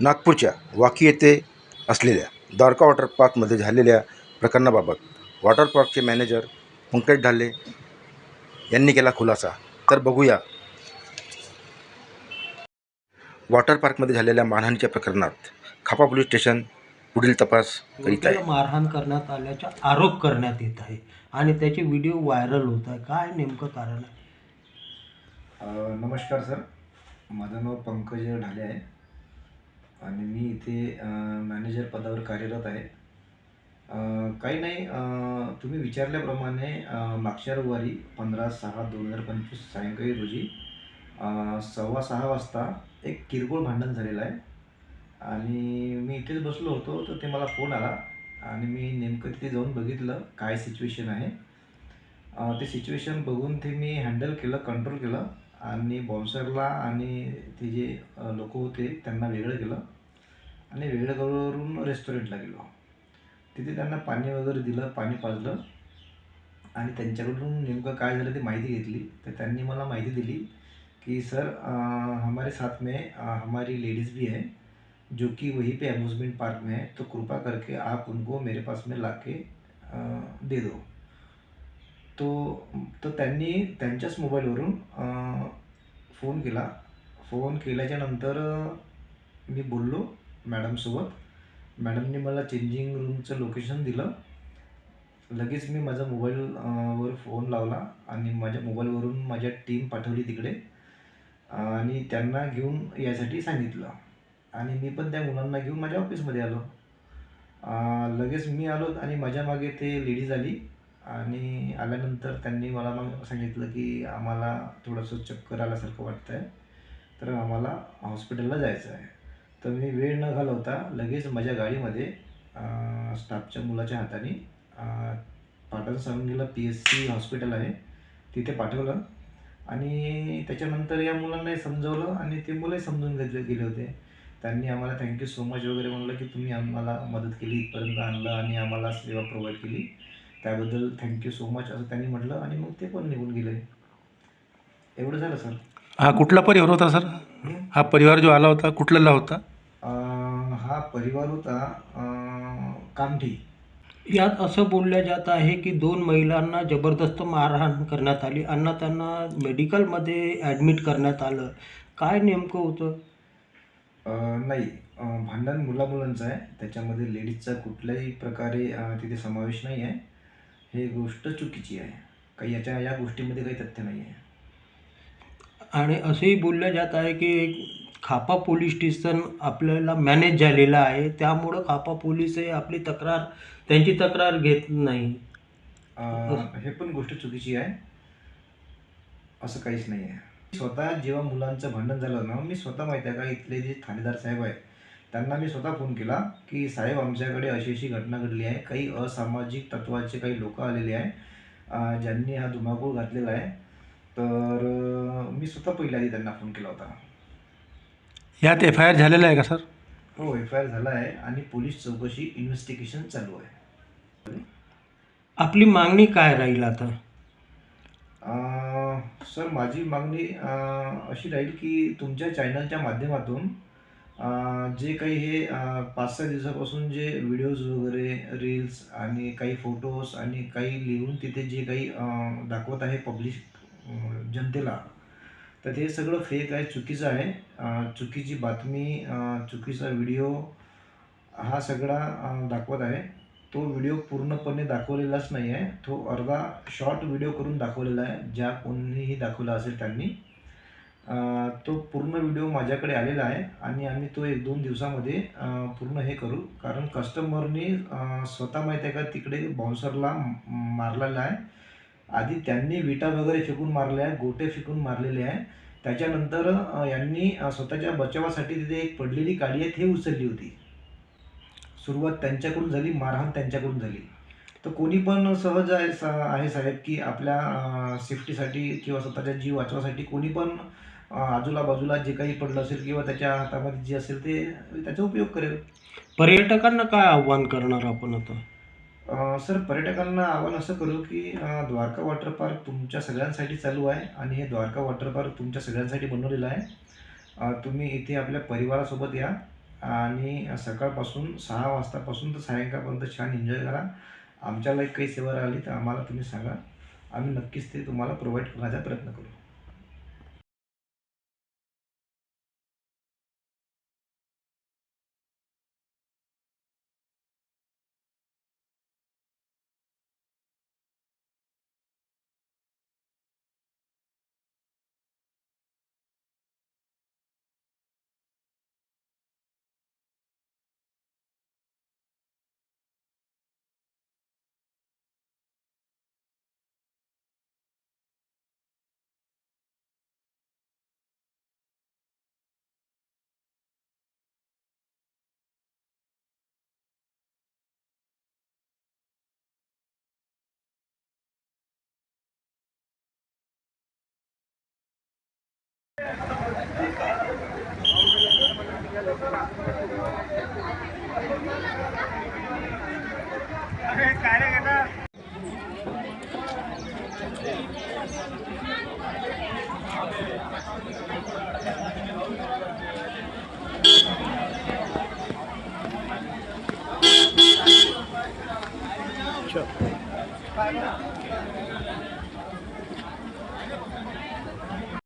नागपूरच्या वाकी येथे असलेल्या द्वारका वॉटर पार्कमध्ये झालेल्या प्रकरणाबाबत वॉटर पार्कचे मॅनेजर पंकज ढाले यांनी केला खुलासा. तर बघूया. वॉटर पार्कमध्ये झालेल्या मारहाणीच्या प्रकरणात खापा पोलीस स्टेशन पुढील तपास करीत आहे. मारहाण करण्यात आल्याचा आरोप करण्यात येत आहे आणि त्याचे व्हिडिओ व्हायरल होत आहे. काय नेमकं कारण आहे? नमस्कार सर. माझं नाव पंकज ढाले आहे. आणि मी इथे मॅनेजर पदावर कार्यरत आहे. काही नाही तुम्ही विचारल्याप्रमाणे मागच्या रविवारी पंधरा सहा दोन हजार पंचवीस सायंकाळी रोजी सव्वा सहा वाजता एक किरकोळ भांडण झालेलं आहे. आणि मी इथेच बसलो होतो तर ते मला फोन आला. आणि मी नेमकं तिथे जाऊन बघितलं काय सिच्युएशन आहे. ते सिच्युएशन बघून ते मी हँडल केलं कंट्रोल केलं. आणि बॉन्सरला आणि ते जे लोक होते त्यांना वेगळं केलं. आणि वेगळं करून रेस्टॉरंटला गेलो. तिथे त्यांना पाणी वगैरे दिलं पाणी पाजलं. आणि त्यांच्याकडून नेमकं काय झालं ते माहिती घेतली. तर त्यांनी मला माहिती दिली कि सर हमारे साथ में हमारी लेडीज़ भी है जो कि वहीं पे अम्यूज़मेंट पार्क में है. तो कृपा करके आप उनको मेरे पास में ला के दे दो। तो तर त्यांनी त्यांच्याच मोबाईलवरून फोन केला. फोन केल्याच्यानंतर मी बोललो मॅडमसोबत. मॅडमने मला चेंजिंग रूमचं लोकेशन दिलं. लगेच मी माझा मोबाईलवर फोन लावला आणि माझ्या मोबाईलवरून माझ्या टीम पाठवली तिकडे. आणि त्यांना घेऊन यासाठी सांगितलं. आणि मी पण त्या मुलांना घेऊन माझ्या ऑफिसमध्ये आलो. लगेच मी आलो आणि माझ्या मागे ते लेडीज आली. आणि आल्यानंतर त्यांनी मला मग सांगितलं की आम्हाला थोडंसं चक्कर आल्यासारखं वाटतं आहे तर आम्हाला हॉस्पिटलला जायचं आहे. तर मी वेळ न घालवता लगेच माझ्या गाडीमध्ये स्टाफच्या मुलाच्या हाताने पाटण सांगलीला पी एस सी हॉस्पिटल आहे तिथे पाठवलं. आणि त्याच्यानंतर या मुलांनाही समजवलं आणि ते मुलंही समजून घेतले गेले होते. त्यांनी आम्हाला थँक्यू सो मच वगैरे म्हणलं की तुम्ही आम्हाला मदत केली इथपर्यंत आणलं आणि आम्हाला सेवा प्रोव्हाइड केली. त्याबद्दल थँक्यू सो मच असं त्यांनी म्हटलं आणि मग ते पण निघून गेले. एवढं झालं सर हा कुठला परिवार होता सर हा परिवार जो आला होता कुठला होता? हा परिवार होता कामठी. यात असं बोललं जात आहे की दोन महिलांना जबरदस्त मारहाण करण्यात आली. आणि त्यांना मेडिकलमध्ये ॲडमिट करण्यात आलं. काय नेमकं होतं? नाही. भांडण मुलामुलांचं आहे. त्याच्यामध्ये लेडीजचा कुठल्याही प्रकारे तिथे समावेश नाही आहे. हे गोष्ट चुकीची आहे. काही याच्या या गोष्टीमध्ये काही तथ्य नाही आहे. आणि असंही बोललं जात आहे की खापा पोलीस स्टेशन आपल्याला मॅनेज झालेलं आहे. त्यामुळं खापा पोलीसही आपली तक्रार त्यांची तक्रार घेत नाही. हे पण गोष्ट चुकीची आहे. असं काहीच नाही आहे. स्वतः जेव्हा मुलांचं भांडण झालं ना मी स्वतः माहिती आहे का इथले जे ठाणेदार साहेब आहे त्यांना मी स्वतः फोन केला की साहेब आमच्याकडे अशी अशी घटना घडली आहे. काही असामाजिक तत्वाचे काही लोक आलेले आहे ज्यांनी हा धुमाकूळ घातलेला आहे. तर मी स्वतः पहिल्या आधी त्यांना फोन केला होता. यात एफ आय आर झालेला आहे का सर? हो एफ आय आर झाला आहे आणि पोलीस चौकशी इन्व्हेस्टिगेशन चालू आहे. आपली मागणी काय राहील आता? सर माझी मागणी अशी राहील की तुमच्या चॅनलच्या माध्यमातून जे काही हे पाच सहा दिवसापासून जे व्हिडिओज वगैरे रील्स आणि काही फोटोज आणि काही लिहून तिथे जे काही दाखवत आहे पब्लिश जनतेला तर ते सगळं फेक आहे चुकीचं आहे. चुकीची बातमी चुकीचा व्हिडिओ हा सगळा दाखवत आहे. तो व्हिडिओ पूर्णपणे दाखवलेलाच नाही आहे तो अर्धा शॉर्ट व्हिडिओ करून दाखवलेला आहे. ज्या कोणीही दाखवला असेल त्यांनी तो पूर्ण व्हिडिओ माझ्याकडे आलेला आहे आणि आम्ही तो एक दोन दिवसामध्ये पूर्ण हे करू. कारण कस्टमरनी स्वतः माहीत आहे का तिकडे बाउन्सरला मारलेला आहे. आधी त्यांनी विटा वगैरे फेकून मारले आहे गोटे फेकून मारलेले आहे. त्याच्यानंतर यांनी स्वतःच्या बचावासाठी तिथे एक पडलेली गाडी आहे ती उचलली होती. सुरुवात त्यांच्याकडून झाली मारहाण त्यांच्याकडून झाली. तर कोणी पण सहज आहे सा आहे साहेब की आपल्या सेफ्टीसाठी किंवा स्वतःचा जीव वाचवासाठी कोणी पण आजूला बाजूला जे काही पडलं असेल किंवा त्याच्या हातामध्ये जे असेल ते त्याचा उपयोग करेल. पर्यटकांना काय आव्हान करणार आपण आता? अं, सर पर्यटकांना आव्हान असं करू की अं, द्वारका वॉटर पार्क तुमच्या सगळ्यांसाठी चालू आहे आणि हे द्वारका वॉटर पार्क तुमच्या सगळ्यांसाठी बनवलेलं आहे. अं, तुम्ही इथे आपल्या परिवारासोबत या आणि सकाळपासून सहा वाजतापासून तर सायंकाळपर्यंत छान एन्जॉय करा. आमच्याला काही सेवा राहिली तर आम्हाला तुम्ही सांगा. आम्ही नक्कीच ते तुम्हाला प्रोव्हाइड करण्याचा प्रयत्न करू. Chuck.